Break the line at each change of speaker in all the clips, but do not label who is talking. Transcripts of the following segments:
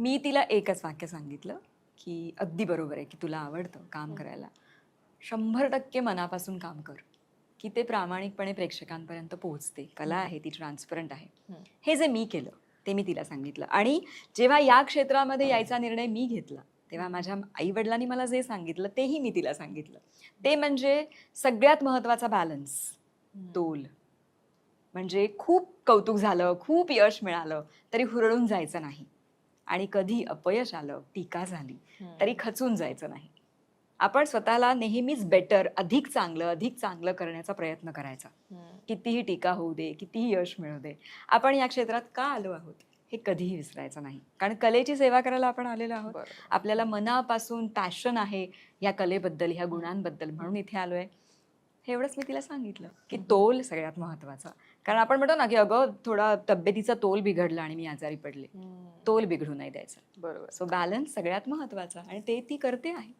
मी तिला एकच वाक्य सांगितलं की अगदी बरोबर आहे की तुला आवडतं काम करायला. शंभर टक्के मनापासून काम कर की ते प्रामाणिकपणे प्रेक्षकांपर्यंत पोहोचते. कला आहे ती ट्रान्सपरंट आहे. हे. जे मी केलं ते मी तिला सांगितलं. आणि जेव्हा या क्षेत्रामध्ये यायचा निर्णय मी घेतला तेव्हा माझ्या आई वडिलांनी मला जे सांगितलं तेही मी तिला सांगितलं. ते म्हणजे सगळ्यात महत्त्वाचा बॅलन्स तोल. म्हणजे खूप कौतुक झालं खूप यश मिळालं तरी हुरळून जायचं नाही. आणि कधी अपयश आलं टीका झाली तरी खचून जायचं नाही. आपण स्वतःला नेहमीच बेटर अधिक चांगलं अधिक चांगलं करण्याचा प्रयत्न करायचा. कितीही टीका होऊ दे कितीही यश मिळू दे आपण या क्षेत्रात का आलो आहोत हे कधीही विसरायचं नाही. कारण कलेची सेवा करायला आपण आलेलो आहोत. आपल्याला मनापासून पॅशन आहे या कलेबद्दल ह्या गुणांबद्दल म्हणून इथे आलोय. हे एवढंच मी तिला सांगितलं की तोल सगळ्यात महत्त्वाचा कारण आपण म्हणतो ना की अगं थोडा तब्येतीचा तोल बिघडला आणि मी आजारी पडले. तोल बिघडू नाही द्यायचा.
बरोबर.
सो बॅलन्स सगळ्यात महत्त्वाचा आणि ते ती करते आहे.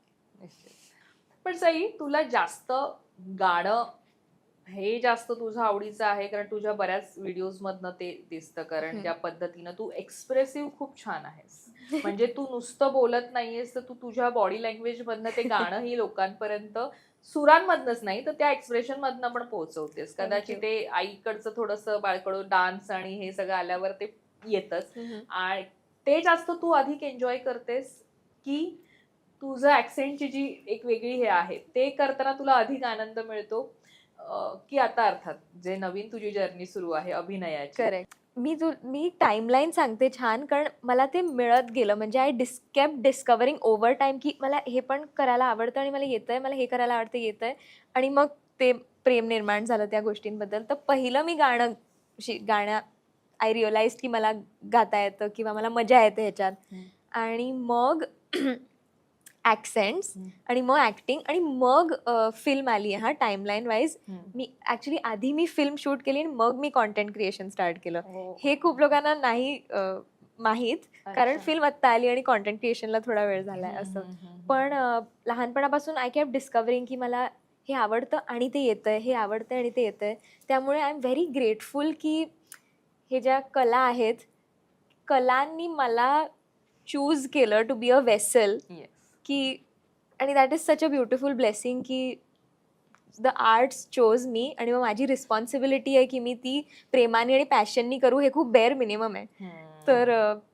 पण सई तुला जास्त गाणं हे जास्त तुझं आवडीचं आहे कारण तुझ्या बऱ्याच व्हिडिओज मधनं ते दिसतं. कारण. ज्या पद्धतीनं तू एक्सप्रेसिव्ह खूप छान आहेस. म्हणजे तू नुसतं बोलत नाहीयेस तर तू तुझ्या बॉडी लँग्वेज मधनं ते गाणंही लोकांपर्यंत सुरांमधनच नाही तर त्या एक्सप्रेशन मधनं पण पोहोचवतेस कदाचित. ते आईकडचं थोडंसं बाळकडू डान्स आणि हे सगळं आल्यावर ते येतच. आणि ते जास्त तू अधिक एन्जॉय करतेस की तुझं ऍक्सेंटची जी एक वेगळी हे आहे ते करताना तुला अधिक आनंद मिळतो की आता अर्थात जे नवीन तुझी जर्नी सुरू आहे अभिनयाची.
मी तू मी टाईमलाईन सांगते छान कारण मला ते मिळत गेलं. म्हणजे I this keep discovering over time की मला हे पण करायला आवडतं आणि मला येतं आहे मला हे करायला आवडतं येतं आहे आणि मग ते प्रेम निर्माण झालं त्या गोष्टींबद्दल. तर पहिलं मी गाणं शि- गाण्या आय रिअलाइज की मला गाता येतं किंवा मला मजा येते ह्याच्यात. आणि मग ॲक्सेंट्स. आणि मग ॲक्टिंग आणि मग फिल्म आली आहे हा टाईमलाईन वाईज. मी ॲक्च्युली आधी मी फिल्म शूट केली आणि मग मी कॉन्टेंट क्रिएशन स्टार्ट केलं
हो.
हे खूप लोकांना नाही माहीत कारण. फिल्म आत्ता आली आणि कॉन्टेंट क्रिएशनला थोडा वेळ झालाय
हम्म,
असं पण लहानपणापासून आय कॅप डिस्कवरिंग की मला हे आवडतं आणि ते येतंय हे आवडतं आणि ते येतंय त्यामुळे आय एम व्हेरी ग्रेटफुल की हे ज्या कला आहेत कलांनी मला चूज केलं टू बी अ वेसल. की आणि that is such a beautiful blessing की द आर्ट्स चोज मी आणि मग माझी रिस्पॉन्सिबिलिटी आहे की मी ती प्रेमाने आणि पॅशननी करू हे खूप बेअर मिनिमम आहे. तर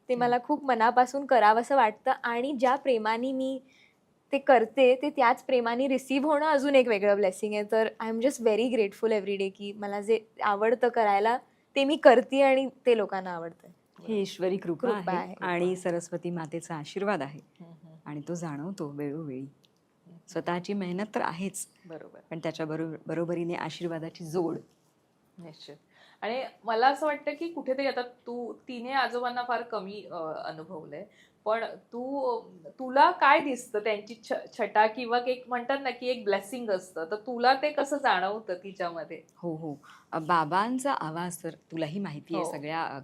ते मला खूप मनापासून करावंसं वाटतं आणि ज्या प्रेमाने मी ते करते ते त्याच प्रेमाने रिसीव्ह होणं अजून एक वेगळं ब्लेसिंग आहे तर I am just very grateful every day की मला जे आवडतं करायला ते मी करते आणि ते लोकांना आवडतं
ही ईश्वरी कृपा आहे. आणि सरस्वती मातेचा आशीर्वाद आहे. आणि तो जाणवतो वेळोवेळी. स्वतःची मेहनत तर आहेच.
बरोबर.
पण त्याच्या बरोबर बरोबरीने आशीर्वादाची जोड.
निश्चित. आणि मला असं वाटतं की कुठेतरी आता तू तिने आजोबांना फार कमी अनुभवलंय. पण तू तुला काय दिसतं त्यांची छ- छटा किंवा एक म्हणतात ना की एक ब्लेसिंग असतं. तर तुला ते कसं जाणवतं तिच्यामध्ये?
हो हो. बाबांचा आवाज तर तुलाही माहिती आहे.
हो.
सगळ्या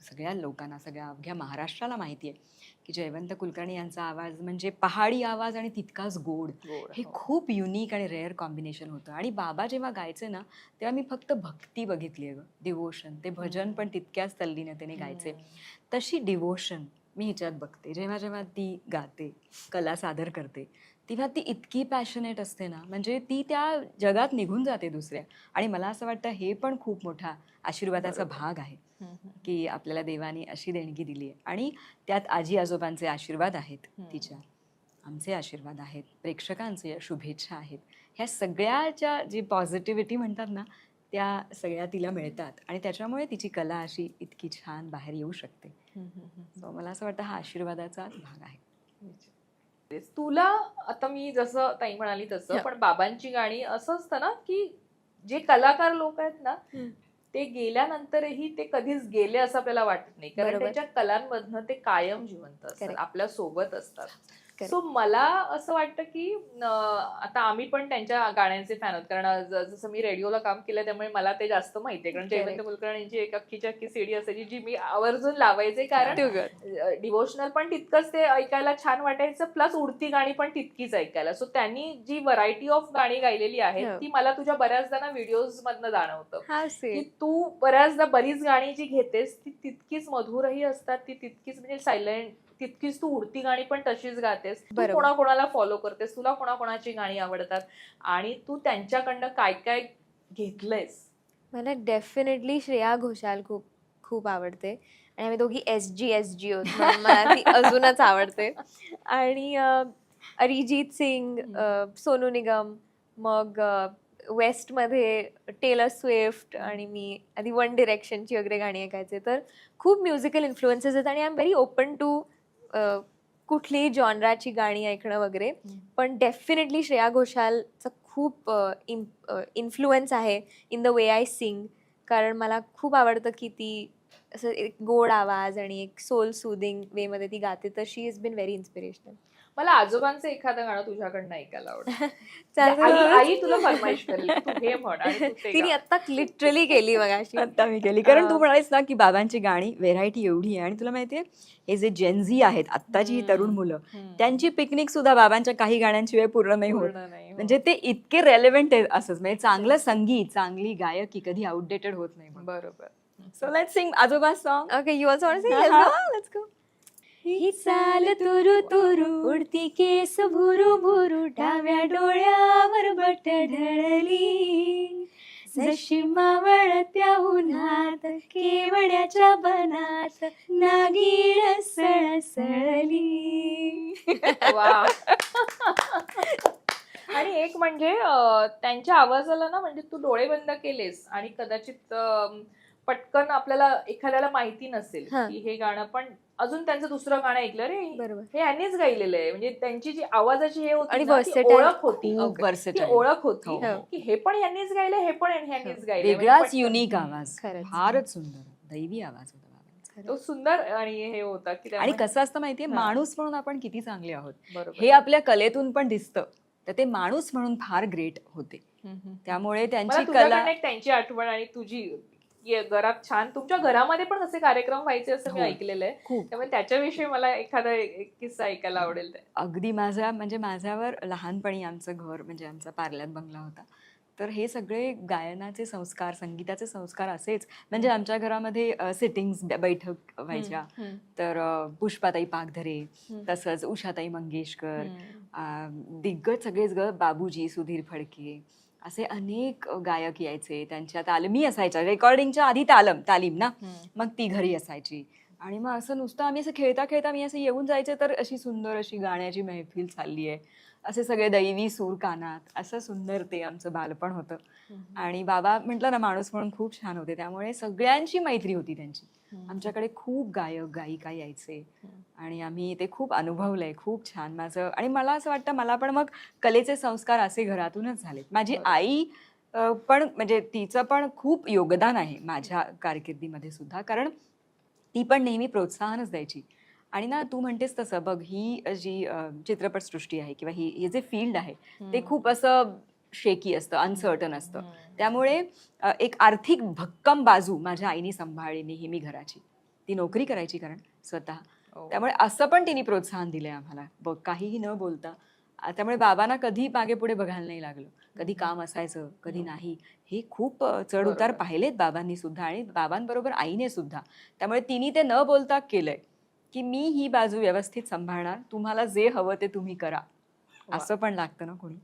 सगळ्या लोकांना सगळ्या अवघ्या महाराष्ट्राला माहिती आहे. की जयवंत कुलकर्णी यांचा आवाज म्हणजे पहाडी आवाज आणि तितकाच गोड. हे
हो.
खूप युनिक आणि रेअर कॉम्बिनेशन होतं. आणि बाबा जेव्हा गायचे ना तेव्हा मी फक्त भक्ती बघितली आहे डिवोशन ते भजन पण तितक्याच तल्लीनतेने गायचे.
हम्म.
तशी डिवोशन मी ह्याच्यात बघते. जेव्हा जेव्हा ती गाते कला सादर करते तेव्हा ती इतकी पॅशनेट असते ना म्हणजे ती त्या जगात निघून जाते दुसऱ्या आणि मला असं वाटतं हे पण खूप मोठा आशीर्वादाचा. भाग आहे. की आपल्याला देवाने अशी देणगी दिली आहे आणि त्यात आजी आजोबांचे आशीर्वाद आहेत. तिच्या आमचे आशीर्वाद आहेत प्रेक्षकांचे शुभेच्छा आहेत ह्या सगळ्याच्या जी पॉझिटिव्हिटी म्हणतात ना त्या सगळ्या तिला मिळतात आणि त्याच्यामुळे तिची कला अशी इतकी छान बाहेर येऊ शकते मला असं वाटतं हा आशीर्वादाचाच भाग आहे.
तुला आता मी जसं ताई म्हणाली तसं. पण बाबांची गाणी असं असतं ना की जे कलाकार लोक आहेत ना. ते गेल्यानंतरही ते कधीच गेले असं आपल्याला वाटत नाही कारण. त्यांच्या कलांमधनं ते कायम जिवंत असतात. आपल्यासोबत असतात. सो मला असं वाटतं की आता आम्ही पण त्यांच्या गाण्यांचे फॅन आहोत. कारण जसं मी रेडिओला काम केलं त्यामुळे मला ते जास्त माहिती आहे. कारण. जयवंत कुलकर्णींची एक अख्खीची अख्खी सीडी असायची जी मी आवर्जून लावायचे. कारण. डिवोशनल पण तितकंच ते ऐकायला छान वाटायचं. प्लस उडती गाणी पण तितकीच ऐकायला. सो त्यांनी जी व्हरायटी ऑफ गाणी गायलेली आहेत
हो.
ती मला तुझ्या बऱ्याचदा ना व्हिडिओज मधनं जाणवतं. की तू बऱ्याचदा बरीच गाणी जी घेतेस ती तितकीच मधुरही असतात ती तितकीच म्हणजे सायलेंट तितकीच तू उडती गाणी पण तशीच गातेस. तू
बरोबर.
कोणाकोणाला फॉलो करतेस? तुला कोणाकोणाची गाणी आवडतात? आणि तू त्यांच्याकडनं काय काय घेतलंयस?
मला डेफिनेटली श्रेया घोषाल खूप खूप आवडते. आणि आम्ही दोघी एस जी एस जी होत म्हणून मला ती अजूनच आवडते. आणि अ, अरिजित सिंग अ, सोनू निगम मग अ, वेस्टमध्ये टेलर स्विफ्ट आणि मी आधी वन डिरेक्शनची वगैरे गाणी ऐकायचे. तर खूप म्युझिकल इन्फ्लुएन्सेस आहेत आणि I am very open to कुठलीही जॉनराची गाणी ऐकणं वगैरे पण डेफिनेटली श्रेया घोषालचा खूप इन्फ्लुएन्स आहे in the way I sing कारण मला खूप आवडतं की ती असं एक गोड आवाज आणि एक सोल सुदिंग वेमध्ये ती गाते तर she is been very inspirational
मला आजोबांचं एखादं गाणं तुझ्याकडनं ऐकायला आवडतं. आई आई तुला फरमाईश करेल की तू हे म्हण आणि तू ते
तिने
गा.
आता लिटरली केली मगाशी.
आता मी केली. कारण तू म्हणालीस ना की बाबांची गाणी व्हेरायटी एवढी आहे. आणि तुला माहितीये हे जे जेनझी आहेत आत्ताची ही तरुण मुलं
हम्म.
त्यांची पिकनिक सुद्धा बाबांच्या काही गाण्यांशिवाय पूर्ण नाही होत.
पूर्ण नाही हो.
म्हणजे ते इतके रेलेव्हेंट आहे असंच. म्हणजे चांगलं संगीत चांगली गायकी कधी आउटडेटेड होत नाही
बरोबर.
सो लेट्स सिंग आजोबा song
okay you also want
let's go
ही चाल तुरु तुरु उडती केस भुरु भुरु डाव्या डोळ्यावर बट ढळली. जशी मावळत्या उन्हात केवड्याच्या बनात नागिळ सळसळली.
वा आणि एक म्हणजे अं, त्यांच्या आवाजाला ना म्हणजे तू डोळे बंद केलेस आणि कदाचित अं, पटकन आपल्याला एखाद्याला माहिती नसेल
हा.
की हे गाणं पण अजून त्यांचं दुसरं गाणं ऐकलं रे
बरोबर
हे यांनीच गायलेलं आहे म्हणजे त्यांची जी आवाजाची हे होती
आणि
ना, ती
versatile.
ओळख होती
खूप
ती
versatile.
ओळख होती
हो,
हो.
की हे पण यांनीच गायलं हे पण यांनीच गायलं
वेगळाच युनिक आवाज
खरंच.
फारच सुंदर दैवी आवाज होता बाबांचा
तो सुंदर आणि हे होता की
आणि
त्यामुळे-
कसं असतं माहितीये
हा.
माणूस म्हणून आपण किती चांगले आहोत
बरोबर.
हे आपल्या कलेतून पण दिसतं तर ते माणूस म्हणून फार ग्रेट होते
हम्म, हम्म.
त्यामुळे
मला
त्यांची
तुझ्याकडनं
कला
एक त्यांची आठवण आणि तुझी घरात छान. तुमच्या घरामध्ये पण असे कार्यक्रम व्हायचे असं मी
हो.
ऐकलेलं आहे. त्यामुळे त्याच्याविषयी मला एखादा एक किस्सा ऐकायला आवडेल ते.
अगदी माझ्या म्हणजे माझ्यावर लहानपणी आमचं घर म्हणजे आमचा पार्ल्यात बंगला होता. तर हे सगळे गायनाचे संस्कार संगीताचे संस्कार असेच. म्हणजे आमच्या घरामध्ये सिटिंग्स बैठक व्हायच्या. तर पुष्पाताई पागधरे. तसंच उषाताई मंगेशकर दिग्गज सगळेच ग बाबूजी सुधीर फडके असे अनेक गायक यायचे. त्यांच्या तालमी असायच्या रेकॉर्डिंगच्या आधी तालम तालीम ना. मग ती घरी असायची. आणि मग असं नुसतं आम्ही असं खेळता खेळता मी असं येऊन जायचे तर अशी सुंदर अशी गाण्याची मैफिल चालली आहे असे सगळे दैवी सूर कानात असं सुंदर ते आमचं बालपण होतं. आणि बाबा म्हटलं ना माणूस म्हणून खूप छान होते त्यामुळे सगळ्यांची मैत्री होती त्यांची. आमच्याकडे खूप गायक गायिका यायचे. आणि आम्ही ते खूप अनुभवलंय खूप छान माझं आणि मला असं वाटतं मला पण मग कलेचे संस्कार असे घरातूनच झालेत माझी. आई पण म्हणजे तिचं पण खूप योगदान आहे माझ्या कारकिर्दीमध्ये सुद्धा कारण ती पण नेहमी प्रोत्साहनच द्यायची आणि ना तू म्हणतेस तसं बघ ही जी चित्रपटसृष्टी आहे किंवा ही हे जे फील्ड आहे ते. खूप असं शेकी असतं अनसर्टन असतं. त्यामुळे एक आर्थिक भक्कम बाजू माझ्या आईने सांभाळली नेहमी घराची ती नोकरी करायची कारण स्वतः
हो.
त्यामुळे असं पण तिने प्रोत्साहन दिलंय आम्हाला बघ काहीही न बोलता त्यामुळे बाबांना कधी मागे पुढे बघायला नाही लागलं कधी काम असायचं कधी
हम्म.
नाही हे खूप चढ उतार. पाहिलेत बाबांनी सुद्धा आणि बाबांबरोबर आईने सुद्धा त्यामुळे तिने ते न बोलता केलंय की मी ही बाजू व्यवस्थित सांभाळणार तुम्हाला जे हवं ते तुम्ही करा. असं पण लागतं ना कोणी.